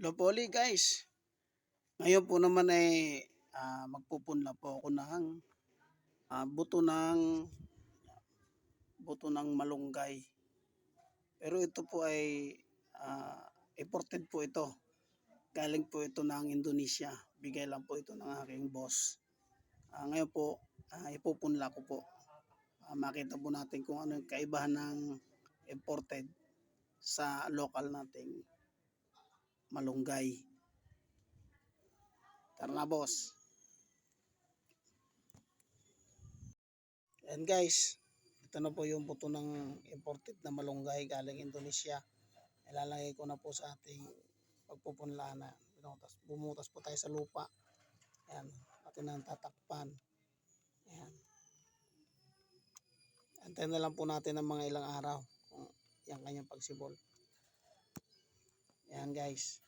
Lopoli guys. Ngayon po naman ay ah, magpupunla po ako ng ah, buto ng buto ng malunggay. Pero ito po ay ah, imported po ito. Galing po ito ng Indonesia. Bigay lang po ito ng aking boss. Ah, ngayon po, ah, ipupunla ko po. Ah, makita po natin kung ano yung kaibahan ng imported sa local nating malunggay. Tara na boss. And guys, ito na po yung buto ng imported na malunggay galing Indonesia. Ilalagay ko na po sa ating pagpupunla na. Binutas, bumutas po tayo sa lupa. Ayan, natin na tatakpan. Ayan. Antayin na lang po natin ng mga ilang araw yung kanyang pagsibol. Ayan guys.